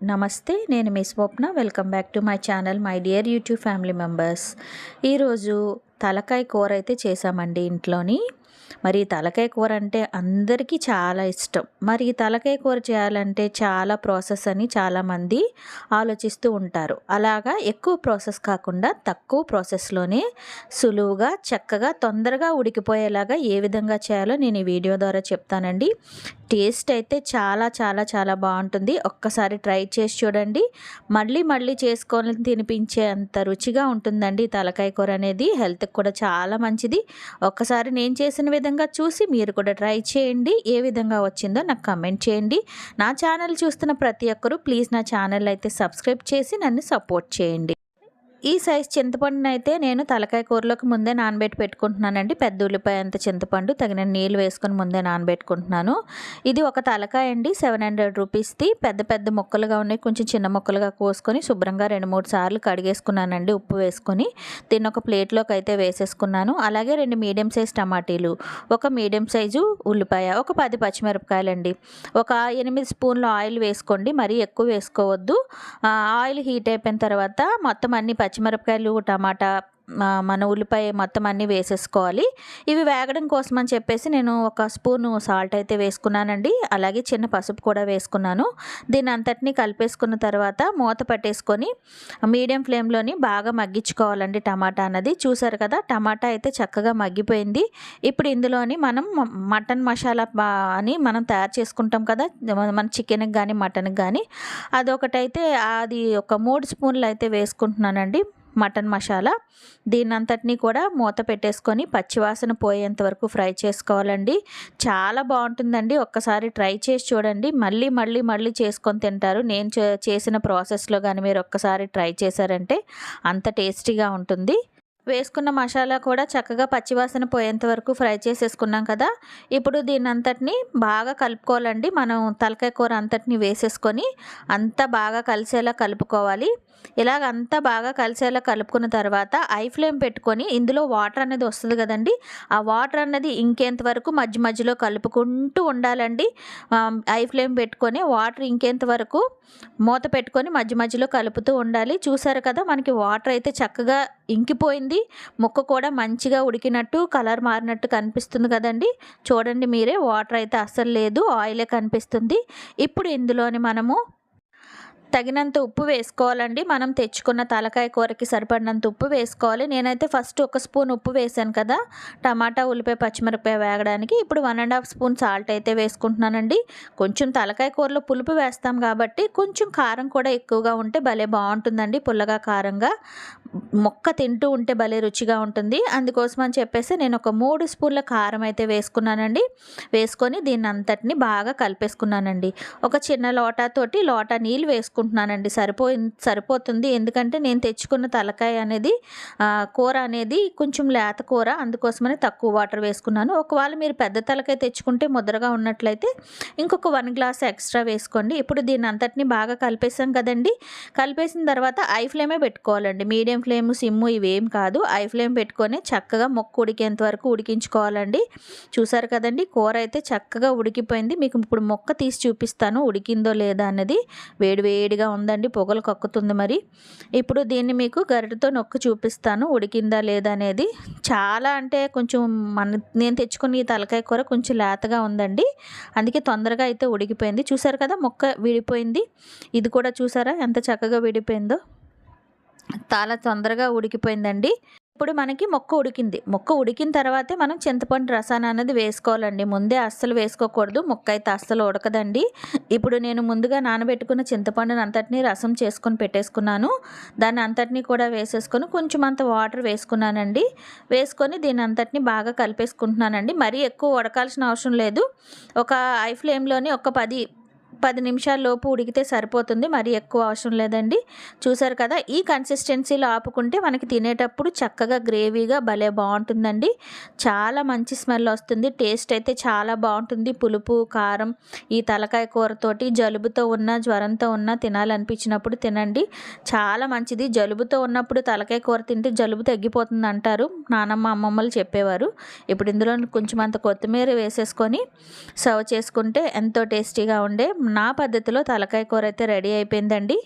నమస్తే నేను మీ Swapna. Welcome back to my channel my dear YouTube family members ఈరోజు తలకాయ కూర అయితే చేసామండి ఇంట్లోని. మరి తలకాయ కూర అంటే అందరికీ చాలా ఇష్టం. మరి ఈ తలకాయ కూర చేయాలంటే చాలా ప్రాసెస్ అని చాలామంది ఆలోచిస్తూ ఉంటారు. అలాగా ఎక్కువ ప్రాసెస్ కాకుండా తక్కువ ప్రాసెస్లోనే సులువుగా చక్కగా తొందరగా ఉడికిపోయేలాగా ఏ విధంగా చేయాలో నేను ఈ వీడియో ద్వారా చెప్తానండి. టేస్ట్ అయితే చాలా చాలా చాలా బాగుంటుంది. ఒక్కసారి ట్రై చేసి చూడండి. మళ్ళీ మళ్ళీ చేసుకొని తినిపించే అంత రుచిగా ఉంటుందండి తలకాయ కూర అనేది. హెల్త్కి కూడా చాలా మంచిది. ఒక్కసారి నేను చేసిన విధంగా చూసి మీరు కూడా ట్రై చేయండి. ఏ విధంగా వచ్చిందో నాకు కమెంట్ చేయండి. నా ఛానల్ చూస్తున్న ప్రతి ఒక్కరూ ప్లీజ్ నా ఛానల్ అయితే సబ్స్క్రైబ్ చేసి నన్ను సపోర్ట్ చేయండి. ఈ సైజ్ చింతపండుని అయితే నేను తలకాయ కూరలోకి ముందే నానబెట్టి పెట్టుకుంటున్నానండి. పెద్ద ఉల్లిపాయ అంత చింతపండు తగిన నీళ్ళు వేసుకొని ముందే నానబెట్టుకుంటున్నాను. ఇది ఒక తలకాయ అండి సెవెన్ హండ్రెడ్ రూపీస్ది. పెద్ద పెద్ద ముక్కలుగా ఉన్నాయి. కొంచెం చిన్న ముక్కలుగా కోసుకొని శుభ్రంగా రెండు మూడు సార్లు కడిగేసుకున్నానండి ఉప్పు వేసుకొని. దీన్ని ఒక ప్లేట్లోకి అయితే వేసేసుకున్నాను. అలాగే రెండు మీడియం సైజ్ టమాటీలు ఒక మీడియం సైజు ఉల్లిపాయ ఒక పది పచ్చిమిరపకాయలండి. ఒక ఎనిమిది స్పూన్లు ఆయిల్ వేసుకోండి. మరీ ఎక్కువ వేసుకోవద్దు. ఆయిల్ హీట్ అయిపోయిన తర్వాత మొత్తం అన్ని పచ్చిమిరపకాయలు టమాటా మన ఉల్లిపాయ మొత్తం అన్నీ వేసేసుకోవాలి. ఇవి వేగడం కోసం అని చెప్పేసి నేను ఒక స్పూను సాల్ట్ అయితే వేసుకున్నానండి. అలాగే చిన్న పసుపు కూడా వేసుకున్నాను. దీని అంతటిని కలిపేసుకున్న తర్వాత మూత పట్టేసుకొని మీడియం ఫ్లేమ్లోని బాగా మగ్గించుకోవాలండి టమాటా అన్నది. చూసారు కదా టమాటా అయితే చక్కగా మగ్గిపోయింది. ఇప్పుడు ఇందులోని మనం మటన్ మసాలా అని మనం తయారు చేసుకుంటాం కదా మన చికెన్కి కానీ మటన్కి కానీ అదొకటైతే అది ఒక మూడు స్పూన్లు అయితే వేసుకుంటున్నానండి. Mutton masala. దీని అంతటినీ కూడా మూత పెట్టేసుకొని పచ్చివాసన పోయేంత వరకు ఫ్రై చేసుకోవాలండి. చాలా బాగుంటుందండి. ఒక్కసారి ట్రై చేసి చూడండి. మళ్ళీ మళ్ళీ మళ్ళీ చేసుకొని తింటారు. నేను చేసిన ప్రాసెస్లో కానీ మీరు ఒక్కసారి ట్రై చేశారంటే అంత టేస్టీగా ఉంటుంది. వేసుకున్న మసాలా కూడా చక్కగా పచ్చివాసన పోయేంత వరకు ఫ్రై చేసేసుకున్నాం కదా. ఇప్పుడు దీని అంతటిని బాగా కలుపుకోవాలండి. మనం తలకాయ కూర అంతటిని వేసేసుకొని అంతా బాగా కలిసేలా కలుపుకోవాలి. ఇలాగ అంతా బాగా కలిసేలా కలుపుకున్న తర్వాత ఐ ఫ్లేమ్ పెట్టుకొని ఇందులో వాటర్ అనేది వస్తుంది కదండి. ఆ వాటర్ అనేది ఇంకేంత వరకు మధ్య మధ్యలో కలుపుకుంటూ ఉండాలండి. ఐ ఫ్లేమ్ పెట్టుకొని వాటర్ ఇంకేంత వరకు మూత పెట్టుకొని మధ్య మధ్యలో కలుపుతూ ఉండాలి. చూసారు కదా మనకి వాటర్ అయితే చక్కగా ఇంకిపోయింది. ముక్క కూడా మంచిగా ఉడికినట్టు కలర్ మారినట్టు కనిపిస్తుంది కదండి. చూడండి మీరే వాటర్ అయితే అస్సలు లేదు ఆయిలే కనిపిస్తుంది. ఇప్పుడు ఇందులోని మనము తగినంత ఉప్పు వేసుకోవాలండి. మనం తెచ్చుకున్న తలకాయ కూరకి సరిపడినంత ఉప్పు వేసుకోవాలి. నేనైతే ఫస్ట్ ఒక స్పూన్ ఉప్పు వేసాను కదా టమాటా ఉల్లిపాయ పచ్చిమిరపకాయ వేగడానికి. ఇప్పుడు one and half spoon salt అయితే వేసుకుంటున్నానండి. కొంచెం తలకాయ కూరలో పులుపు వేస్తాం కాబట్టి కొంచెం కారం కూడా ఎక్కువగా ఉంటే భలే బాగుంటుందండి పుల్లగా కారంగా. మొక్క తింటూ ఉంటే భలే రుచిగా ఉంటుంది. అందుకోసం అని చెప్పేసి నేను ఒక మూడు స్పూన్ల కారం అయితే వేసుకున్నానండి. వేసుకొని దీన్ని అంతటిని బాగా కలిపేసుకున్నానండి. ఒక చిన్న లోటాతోటి లోటా నీళ్ళు వేసుకుంటున్నానండి. సరిపో సరిపోతుంది. ఎందుకంటే నేను తెచ్చుకున్న తలకాయ అనేది కూర అనేది కొంచెం లేత కూర. అందుకోసమని తక్కువ వాటర్ వేసుకున్నాను. ఒకవేళ మీరు పెద్ద తలకాయ తెచ్చుకుంటే ముద్రగా ఉన్నట్లయితే ఇంకొక వన్ గ్లాస్ ఎక్స్ట్రా వేసుకోండి. ఇప్పుడు దీన్ని అంతటిని బాగా కలిపేసాం కదండి. కలిపేసిన తర్వాత ఐ ఫ్లేమే పెట్టుకోవాలండి. మీడియం ఫ్లేమ్ సిమ్ము ఇవేం కాదు. ఐ ఫ్లేమ్ పెట్టుకొని చక్కగా మొక్క ఉడికేంత వరకు ఉడికించుకోవాలండి. చూసారు కదండి కూర అయితే చక్కగా ఉడికిపోయింది. మీకు ఇప్పుడు మొక్క తీసి చూపిస్తాను ఉడికిందో లేదా అన్నది. వేడివేడిగా ఉందండి పొగలు కక్కుతుంది మరి. ఇప్పుడు దీన్ని మీకు గరిటతో నొక్కి చూపిస్తాను ఉడికిందా లేదా అనేది. చాలా అంటే కొంచెం మన నేను తెచ్చుకున్న ఈ తలకాయ కూర కొంచెం లేతగా ఉందండి. అందుకే తొందరగా అయితే ఉడికిపోయింది. చూసారు కదా మొక్క విడిపోయింది. ఇది కూడా చూసారా ఎంత చక్కగా విడిపోయిందో. చాలా తొందరగా ఉడికిపోయిందండి. ఇప్పుడు మనకి మొక్క ఉడికింది. మొక్క ఉడికిన తర్వాతే మనం చింతపండు రసాన్ని అనేది వేసుకోవాలండి. ముందే అస్సలు వేసుకోకూడదు. మొక్క అయితే అస్సలు ఉడకదండి. ఇప్పుడు నేను ముందుగా నానబెట్టుకున్న చింతపండుని అంతటినీ రసం చేసుకొని పెట్టేసుకున్నాను. దాన్ని అంతటినీ కూడా వేసేసుకొని కొంచెం అంత వాటర్ వేసుకున్నానండి. వేసుకొని దీని అంతటినీ బాగా కలిపేసుకుంటున్నానండి. మరీ ఎక్కువ ఉడకాల్సిన అవసరం లేదు. ఒక ఐ ఫ్లేమ్లోని ఒక పది పది నిమిషాల లోపు ఉడికితే సరిపోతుంది. మరి ఎక్కువ అవసరం లేదండి. చూసారు కదా ఈ కన్సిస్టెన్సీలో ఆపుకుంటే మనకి తినేటప్పుడు చక్కగా గ్రేవీగా భలే బాగుంటుందండి. చాలా మంచి స్మెల్ వస్తుంది. టేస్ట్ అయితే చాలా బాగుంటుంది. పులుపు కారం ఈ తలకాయ కూరతోటి జలుబుతో ఉన్న జ్వరంతో ఉన్న తినాలనిపించినప్పుడు తినండి. చాలా మంచిది. జలుబుతో ఉన్నప్పుడు తలకాయ కూర తింటే జలుబు తగ్గిపోతుంది అంటారు. నానమ్మ అమ్మమ్మలు చెప్పేవారు. ఇప్పుడు ఇందులో కొంచెం అంత కొత్తిమీర వేసేసుకొని సర్వ్ చేసుకుంటే ఎంతో టేస్టీగా ఉండే నా పద్ధతిలో తలకాయ కూర అయితే రెడీ అయిపోయిందండి.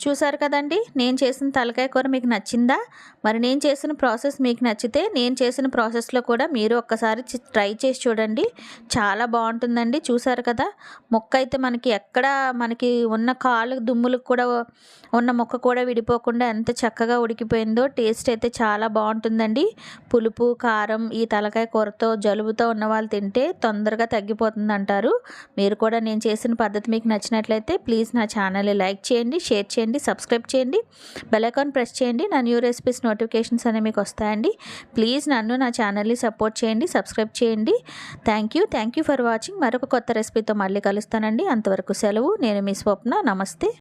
చూసారు కదండి? నేను చేసిన తలకాయ కూర మీకు నచ్చిందా? మరి నేను చేసిన ప్రాసెస్ మీకు నచ్చితే నేను చేసిన ప్రాసెస్లో కూడా మీరు ఒక్కసారి ట్రై చేసి చూడండి. చాలా బాగుంటుందండి. చూసారు కదా? మొక్క అయితే మనకి ఎక్కడ మనకి ఉన్న కాలు దుమ్ములకు కూడా ఉన్న మొక్క కూడా విడిపోకుండా ఎంత చక్కగా ఉడికిపోయిందో టేస్ట్ అయితే చాలా బాగుంటుందండి. పులుపు కారం ఈ తలకాయ కూరతో జలుబుతో ఉన్న వాళ్ళు తింటే తొందరగా తగ్గిపోతుంది అంటారు మీరు కూడా నేను చేసిన పద్ధతి మీకు నచ్చినట్లయితే ప్లీజ్ నా ఛానల్ని లైక్ చేయండి షేర్ చేయండి. సబ్స్క్రైబ్ చేయండి బెలైకాన్ ప్రెస్ చేయండి నా న్యూ రెసిపీస్ నోటిఫికేషన్స్ అనేవి మీకు వస్తాయండి. ప్లీజ్ నన్ను నా ఛానల్ని సపోర్ట్ చేయండి సబ్స్క్రైబ్ చేయండి. Thank you thank you for watching మరొక కొత్త రెసిపీతో మళ్ళీ కలుస్తానండి. అంతవరకు సెలవు. నేను మీ స్వప్న. నమస్తే.